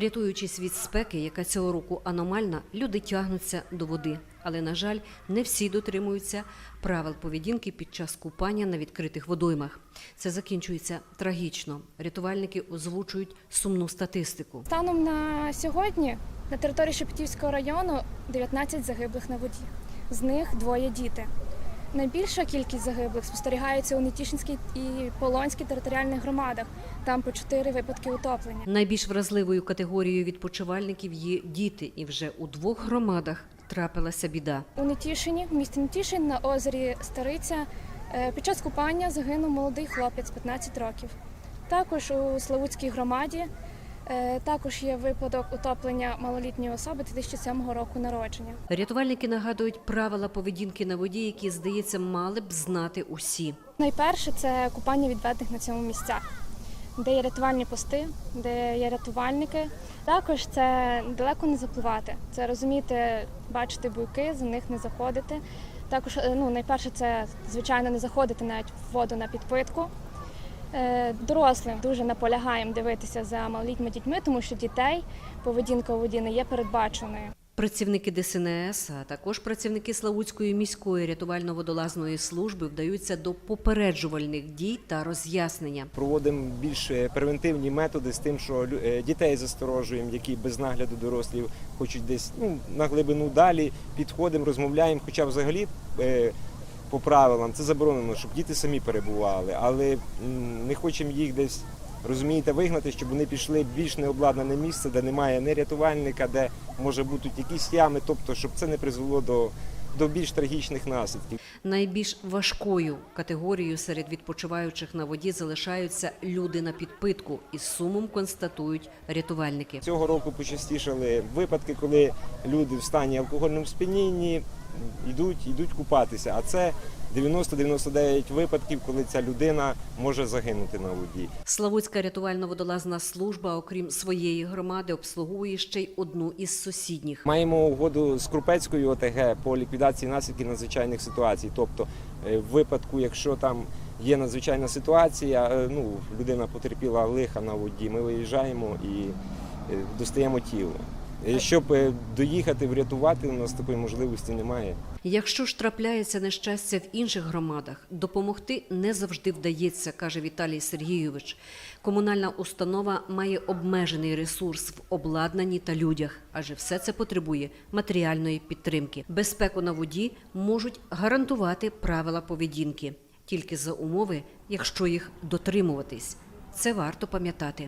Рятуючись від спеки, яка цього року аномальна, люди тягнуться до води. Але, на жаль, не всі дотримуються правил поведінки під час купання на відкритих водоймах. Це закінчується трагічно. Рятувальники озвучують сумну статистику. Станом на сьогодні на території Шепетівського району 19 загиблих на воді. З них двоє діти. Найбільша кількість загиблих спостерігається у Нетішинській і Полонській територіальних громадах. Там по 4 випадки утоплення. Найбільш вразливою категорією відпочивальників є діти, і вже у двох громадах трапилася біда. У Нетішині, в місті Нетішин на озері Стариця е, під час купання загинув молодий хлопець 15 років. Також у Славутській громаді також є випадок утоплення малолітньої особи 2007 року народження. Рятувальники нагадують правила поведінки на воді, які, здається, мали б знати усі. Найперше це купання відведених на цьому місцях, де є рятувальні пости, де є рятувальники. Також це далеко не запливати. Це розуміти, бачити буйки, за них не заходити. Також е, ну, найперше це звичайно не заходити навіть в воду на підпитку. Е, Дорослим дуже наполягаємо дивитися за малолітніми дітьми, тому що дітей поведінка у воді не є передбаченою. Працівники ДСНС, а також працівники Славутської міської рятувально-водолазної служби вдаються до попереджувальних дій та роз'яснення. Проводимо більш е, превентивні методи з тим, що е, дітей засторожуємо, які без нагляду дорослів хочуть десь ну, на глибину далі, підходимо, розмовляємо. Хоча взагалі по правилам це заборонено, щоб діти самі перебували, але не хочемо їх десь. Розумієте, вигнати, щоб вони пішли в більш необладнане місце, де немає ні рятувальника, де може бути якісь ями, тобто, щоб це не призвело до, до більш трагічних наслідків. Найбільш важкою категорією серед відпочиваючих на воді залишаються люди на підпитку, із сумом констатують рятувальники. Цього року почастішали випадки, коли люди в стані алкогольному сп'янінні йдуть, йдуть купатися. А це 90-99 випадків, коли ця людина може загинути на воді. Славутська рятувально-водолазна служба, окрім своєї громади, обслуговує ще й одну із сусідніх. Маємо угоду з Крупецькою ОТГ по ліквідації наслідків надзвичайних ситуацій. Тобто, е, в випадку, якщо там є надзвичайна ситуація, е, ну людина потерпіла лиха на воді, ми виїжджаємо і е, достаємо тіло. Е, Щоб е, доїхати, врятувати, у нас такої можливості немає. Якщо ж трапляється нещастя в інших громадах, допомогти не завжди вдається, каже Віталій Сергійович. Комунальна установа має обмежений ресурс в обладнанні та людях, адже все це потребує матеріальної підтримки. Безпеку на воді можуть гарантувати правила поведінки тільки за умови, якщо їх дотримуватись. Це варто пам'ятати.